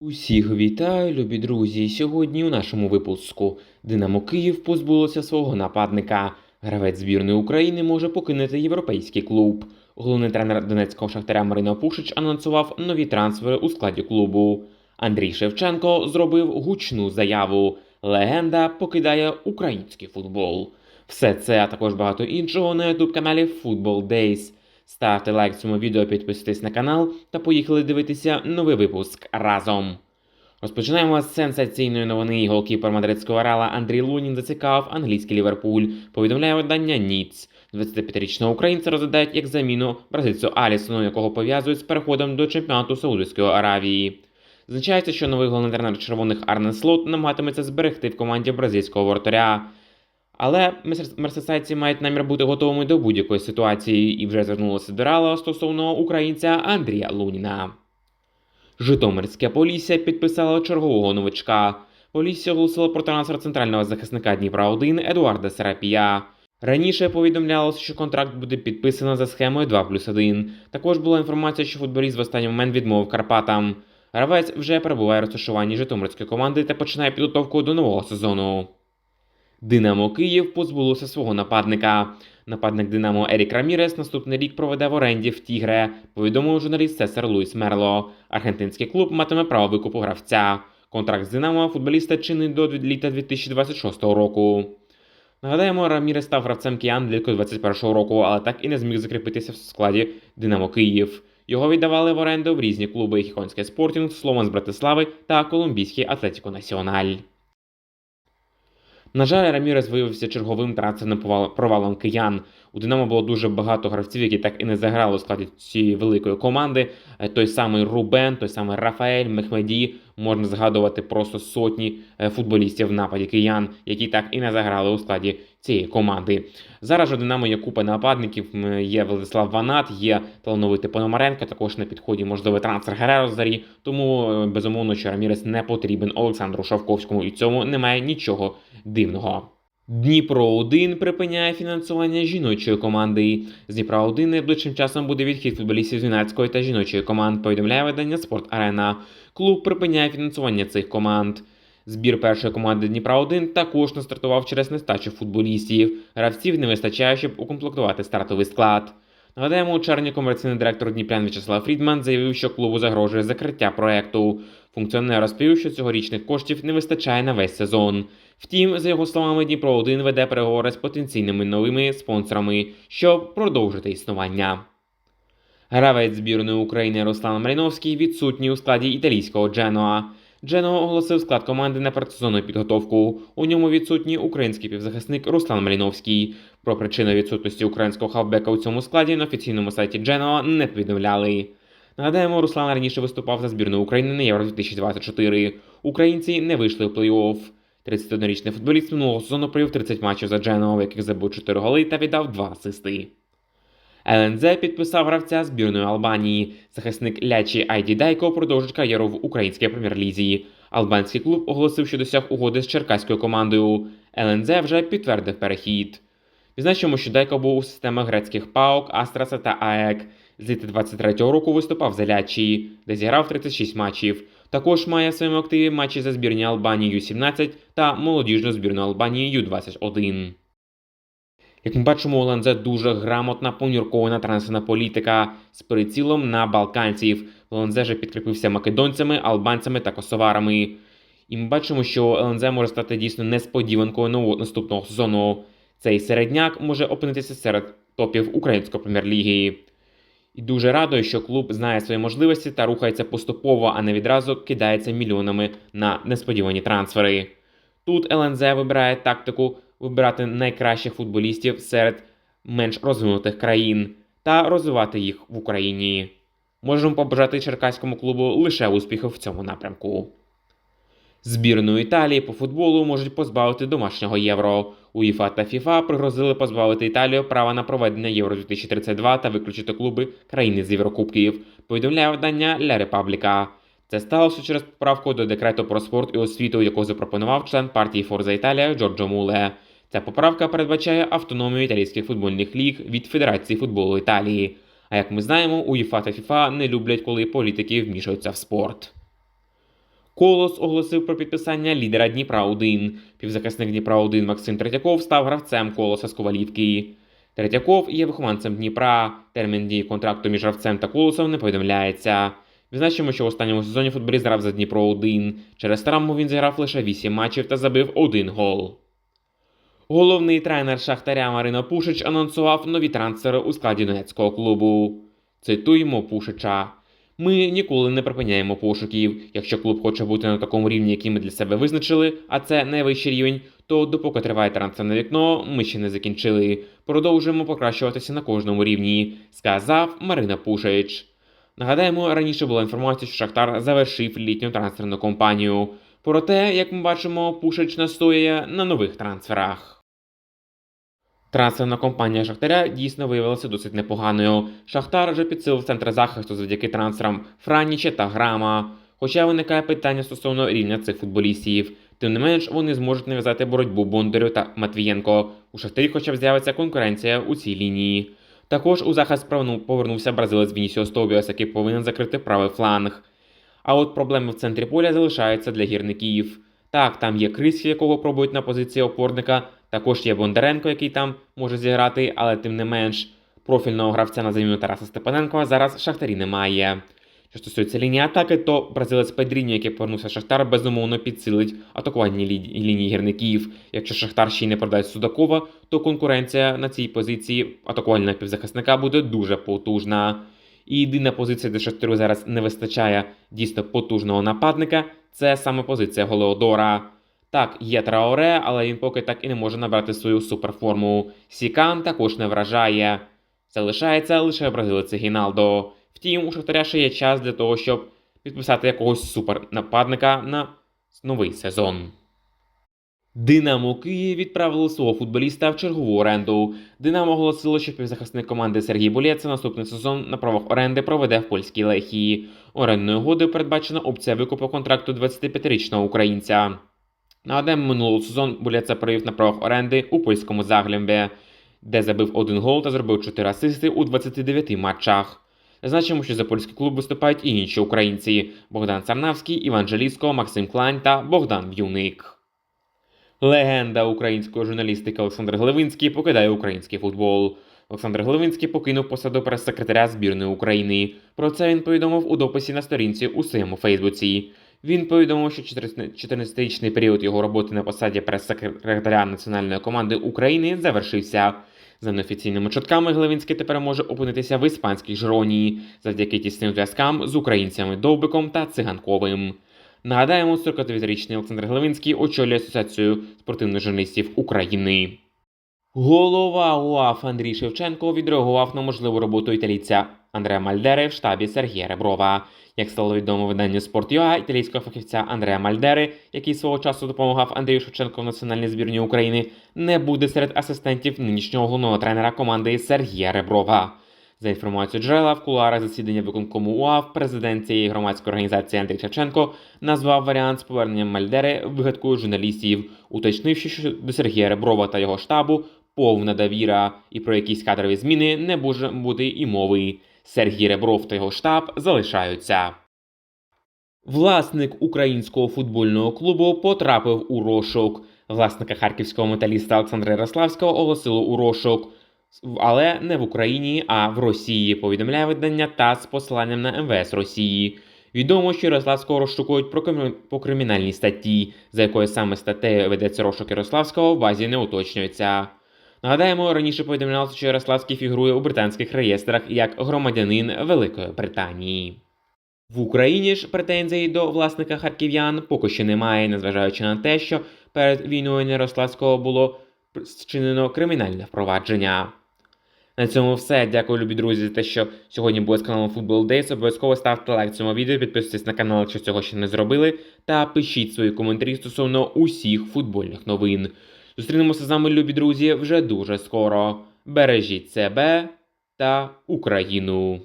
Усіх вітаю, любі друзі. Сьогодні у нашому випуску Динамо Київ позбулося свого нападника. Гравець збірної України може покинути європейський клуб. Головний тренер Донецького шахтаря Марино Пушич анонсував нові трансфери у складі клубу. Андрій Шевченко зробив гучну заяву. Легенда покидає український футбол. Все це, а також багато іншого на youtube каналі Football Days. Ставте лайк цьому відео, підписуйтесь на канал та поїхали дивитися новий випуск разом. Розпочинаємо з сенсаційної новини. Голкіпер мадридського Реала Андрій Лунін зацікавив англійський Ліверпуль. Повідомляє видання Ніц. 25-річного українця розглядають як заміну бразильцю Алісону, якого пов'язують з переходом до чемпіонату Саудовської Аравії. Зазначається, що новий головний тренер червоних Арне Слот намагатиметься зберегти в команді бразильського воротаря. Але мерс- мерсесайці мають намір бути готовими до будь-якої ситуації і вже звернулися до Реала стосовно українця Андрія Луніна. Житомирське Полісся підписало чергового новичка. Полісся оголосило про трансфер центрального захисника Дніпра 1 Едуарда Серапія. Раніше повідомлялося, що контракт буде підписано за схемою 2 плюс 1. Також була інформація, що футболіст в останній момент відмовив Карпатам. Гравець вже перебуває в розташуванні Житомирської команди та починає підготовку до нового сезону. Динамо Київ позбулося свого нападника. Нападник Динамо Ерік Рамірес наступний рік проведе в оренді в Тігре, повідомив журналіст Сесар Луїс Мерло. Аргентинський клуб матиме право викупу гравця. Контракт з Динамо футболіста чинить до літа 2026 року. Нагадаємо, Рамірес став гравцем киян влітку 21 року, але так і не зміг закріпитися в складі Динамо Київ. Його віддавали в оренду в різні клуби Хіконський Спортінг, Слован з Братислави та Колумбійський Атлетіко Національ. На жаль, Рамірес виявився черговим повал- провалом киян. У Динамо було дуже багато гравців, які так і не заграли у складі цієї великої команди. Е, Той самий Рубен, той самий Рафаель, Мехмеді. Можна згадувати просто сотні е, футболістів в нападі киян, які так і не заграли у складі цієї команди. Зараз у Динамо є купа нападників. Є Владислав Ванат, є талановитий Пономаренко, також на підході можливий трансфер Гереро Зарі. Тому е, безумовно, що Рамірес не потрібен Олександру Шавковському, і цьому немає нічого дивного. Дніпро 1 припиняє фінансування жіночої команди. З Дніпра 1 найближчим часом буде відхід футболістів з юнацької та жіночої команд. Повідомляє видання Спорт Арена. Клуб припиняє фінансування цих команд. Збір першої команди Дніпра 1 також не стартував через нестачу футболістів. Гравців не вистачає, щоб укомплектувати стартовий склад. Нагадаємо, у червні комерційний директор Дніпрян В'ячеслав Фрідман заявив, що клубу загрожує закриття проекту. Функціонер розповів, що цьогорічних коштів не вистачає на весь сезон. Втім, за його словами, Дніпро 1 веде переговори з потенційними новими спонсорами, щоб продовжити існування. Гравець збірної України Руслан Маріновський відсутній у складі італійського Дженоа. Дженоа оголосив склад команди на предсезонну підготовку. У ньому відсутній український півзахисник Руслан Маліновський. Про причину відсутності українського хавбека у цьому складі на офіційному сайті Дженоа не повідомляли. Нагадаємо, Руслан раніше виступав за збірну України на Євро 2024. Українці не вийшли у плей-офф. 31-річний футболіст минулого сезону провів 30 матчів за Дженоа, в яких забив 4 голи та віддав 2 асисти. ЛНЗ підписав гравця збірної Албанії. Захисник Лячі Айді Дайко продовжить кар'єру в українській прем'єр-лізі. Албанський клуб оголосив, що досяг угоди з черкаською командою. ЛНЗ вже підтвердив перехід. Відзначимо, що Дайко був у системах грецьких ПАОК, Астраса та АЕК. З літа 23-го року виступав за Лячі, де зіграв 36 матчів. Також має в своєму активі матчі за збірні Албанії Ю-17 та молодіжну збірну Албанії Ю-21. Як ми бачимо, ЛНЗ дуже грамотна поміркована трансферна політика з прицілом на балканців. ЛНЗ же підкріпився македонцями, албанцями та косоварами. І ми бачимо, що ЛНЗ може стати дійсно несподіванкою нового наступного сезону. Цей середняк може опинитися серед топів української прем'єр-ліги. І дуже радує, що клуб знає свої можливості та рухається поступово, а не відразу кидається мільйонами на несподівані трансфери. Тут ЛНЗ вибирає тактику вибирати найкращих футболістів серед менш розвинутих країн та розвивати їх в Україні. Можемо побажати черкаському клубу лише успіхів в цьому напрямку. Збірну Італії по футболу можуть позбавити домашнього євро. УЄФА та ФІФА пригрозили позбавити Італію права на проведення Євро 2032 та виключити клуби країни з Єврокубків. Повідомляє видання Ля Репабліка. Це сталося через поправку до декрету про спорт і освіту, яку запропонував член партії Форза Італія Джорджо Муле. Ця поправка передбачає автономію італійських футбольних ліг від Федерації футболу Італії. А як ми знаємо, УЄФА та ФІФА не люблять, коли політики вмішуються в спорт. Колос оголосив про підписання лідера Дніпра 1 Півзахисник Дніпра 1 Максим Третьяков став гравцем колоса з Ковалівки. Третьяков є вихованцем Дніпра. Термін дії контракту між гравцем та колосом не повідомляється. Відзначимо, що в останньому сезоні футболіст грав за Дніпро 1 Через травму він зіграв лише 8 матчів та забив один гол. Головний тренер Шахтаря Марина Пушич анонсував нові трансфери у складі Донецького клубу. Цитуємо Пушича. Ми ніколи не припиняємо пошуків. Якщо клуб хоче бути на такому рівні, який ми для себе визначили, а це найвищий рівень, то допоки триває трансферне вікно, ми ще не закінчили. Продовжуємо покращуватися на кожному рівні, сказав Марина Пушич. Нагадаємо, раніше була інформація, що Шахтар завершив літню трансферну кампанію. Проте, як ми бачимо, Пушич настоює на нових трансферах. Трансферна компанія Шахтаря дійсно виявилася досить непоганою. Шахтар вже підсилив центр захисту завдяки трансферам Франіча та Грама. Хоча виникає питання стосовно рівня цих футболістів. Тим не менш, вони зможуть нав'язати боротьбу Бондарю та Матвієнко. У Шахтарі хоча б з'явиться конкуренція у цій лінії. Також у захист правну- повернувся бразилець Вінісіос Тобіас, який повинен закрити правий фланг. А от проблеми в центрі поля залишаються для гірників. Так, там є Крисі, якого пробують на позиції опорника. Також є Бондаренко, який там може зіграти, але тим не менш профільного гравця на заміну Тараса Степаненкова зараз Шахтарі немає. Що стосується лінії атаки, то бразилець Педріньо, який повернувся Шахтар, безумовно підсилить атакувальні лі- лінії гірників. Якщо Шахтар ще й не продасть Судакова, то конкуренція на цій позиції атакувального півзахисника буде дуже потужна. І єдина позиція, де Шахтарю зараз не вистачає дійсно потужного нападника, це саме позиція Голеодора. Так, є Траоре, але він поки так і не може набрати свою суперформу. Сікан також не вражає. Залишається лише бразилець Гіналдо. Втім, у Шахтаря ще є час для того, щоб підписати якогось супернападника на новий сезон. Динамо Київ відправило свого футболіста в чергову оренду. Динамо оголосило, що півзахисник команди Сергій Булєц наступний сезон на правах оренди проведе в польській Лехії. Орендною угодою передбачена опція викупу контракту 25-річного українця. Нагадаємо, минулого сезон Булєца провів на правах оренди у польському Заглембі, де забив один гол та зробив 4 асисти у 29 матчах. Зазначимо, що за польський клуб виступають і інші українці: Богдан Сарнавський, Іван Желіско, Максим Клань та Богдан В'юник. Легенда української журналістики Олександр Глевинський покидає український футбол. Олександр Глевинський покинув посаду прес-секретаря збірної України. Про це він повідомив у дописі на сторінці у своєму Фейсбуці. Він повідомив, що 14-річний період його роботи на посаді прес-секретаря національної команди України завершився. За неофіційними чутками, Глевинський тепер може опинитися в іспанській Жиронії завдяки тісним зв'язкам з українцями Довбиком та Циганковим. Нагадаємо, 49-річний Олександр Глевинський очолює Асоціацію спортивних журналістів України. Голова УАФ Андрій Шевченко відреагував на можливу роботу італійця Андреа Мальдери в штабі Сергія Реброва. Як стало відомо виданню «Спорт.ЮА», італійського фахівця Андреа Мальдери, який свого часу допомагав Андрію Шевченко в національній збірні України, не буде серед асистентів нинішнього головного тренера команди Сергія Реброва. За інформацією джерела в кулуарах засідання виконкому УАФ, президент цієї громадської організації Андрій Шевченко назвав варіант з поверненням Мальдери вигадкою журналістів, уточнивши, що до Сергія Реброва та його штабу повна довіра, і про якісь кадрові зміни не може бути і мови. Сергій Ребров та його штаб залишаються. Власник українського футбольного клубу потрапив у розшук. Власника харківського металіста Олександра Ярославського оголосило у розшук. Але не в Україні, а в Росії, повідомляє видання ТАСС з посиланням на МВС Росії. Відомо, що Ярославського розшукують по кримінальній статті, за якою саме статтею ведеться розшук Ярославського, в базі не уточнюється. Нагадаємо, раніше повідомлялося, що Ярославський фігурує у британських реєстрах як громадянин Великої Британії. В Україні ж претензій до власника харків'ян поки що немає, незважаючи на те, що перед війною Ярославського було зчинено кримінальне впровадження. На цьому все. Дякую, любі друзі, за те, що сьогодні були з каналом Football Days. Обов'язково ставте лайк цьому відео, підписуйтесь на канал, якщо цього ще не зробили, та пишіть свої коментарі стосовно усіх футбольних новин. Зустрінемося з вами, любі друзі, вже дуже скоро. Бережіть себе та Україну!